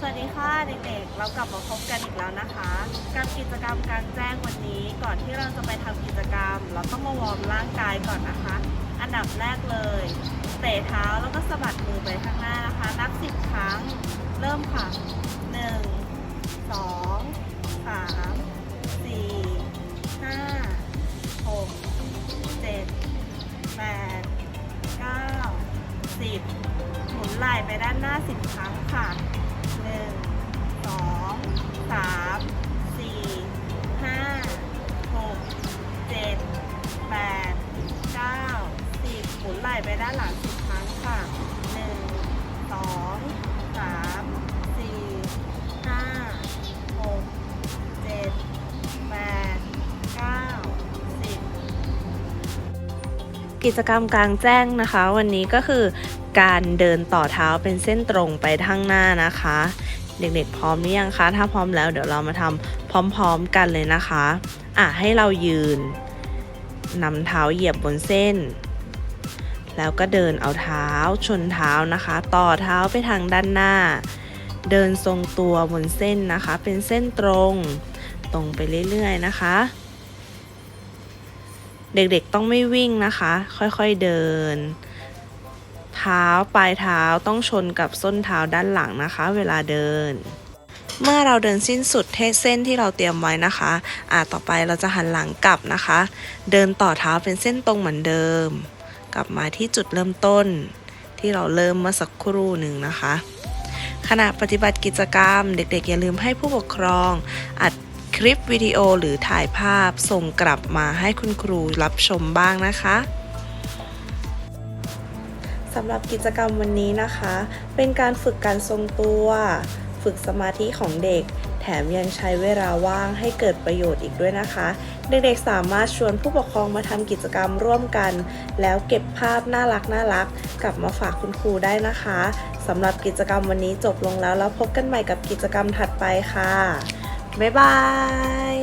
สวัสดีค่ะเด็กๆ เรากลับมาพบกันอีกแล้วนะคะกับกิจกรรมกลางแจ้งวันนี้ก่อนที่เราจะไปทำกิจกรรม เราต้องมาวอร์มร่างกายก่อนนะคะ อันดับแรกเลย เตะเท้าแล้วก็สะบัดมือไปข้างหน้านะคะ นับสิบครั้ง เริ่มค่ะหนึ่งสองสามสี่ห้าหกเจ็ดแปดเก้าสิบหมุนไหล่ไปด้านหน้าสิบครั้งค่ะ หนึ่งสองสามสี่ห้าหกเจ็ดแปดเก้าสิบหมุนไหล่ไปด้านหลังสิบครั้งค่ะหนึ่งสองสาม กิจกรรมกลางแจ้งนะคะ วันนี้ก็คือการเดินต่อเท้าเป็นเส้นตรงไปข้างหน้านะคะ เด็กๆพร้อมหรือยังคะ ถ้าพร้อมแล้วเดี๋ยวเรามาทำพร้อมๆกันเลยนะคะอะให้เรายืนนำเท้าเหยียบบนเส้น แล้วก็เดินเอาเท้าชนเท้านะคะ ต่อเท้าไปทางด้านหน้า เดินทรงตัวบนเส้นนะคะ เป็นเส้นตรง ตรงไปเรื่อยๆนะคะ เด็กๆต้องไม่วิ่งนะคะ ค่อยๆเดิน เท้าปลายเท้าต้องชนกับส้นเท้าด้านหลังนะคะ เวลาเดิน เมื่อเราเดินสิ้นสุดเทเส้นที่เราเตรียมไว้นะคะอ่าต่อไปเราจะหันหลังกลับนะคะ เดินต่อเท้าเป็นเส้นตรงเหมือนเดิม กลับมาที่จุดเริ่มต้น ที่เราเริ่มเมื่อสักครู่หนึ่งนะคะขณะปฏิบัติกิจกรรม เด็กๆ อย่าลืมให้ผู้ปกครองอัด คลิปวิดีโอหรือถ่ายภาพส่งกลับมาให้คุณครูรับชมบ้างนะคะสำหรับกิจกรรมวันนี้นะคะ เป็นการฝึกการทรงตัว ฝึกสมาธิของเด็ก แถมยังใช้เวลาว่างให้เกิดประโยชน์อีกด้วยนะคะ เด็กๆสามารถชวนผู้ปกครองมาทำกิจกรรมร่วมกัน แล้วเก็บภาพน่ารักน่ารักกลับมาฝากคุณครูได้นะคะสำหรับกิจกรรมวันนี้จบลงแล้วแล้วพบกันใหม่กับกิจกรรมถัดไปค่ะ บ๊ายบาย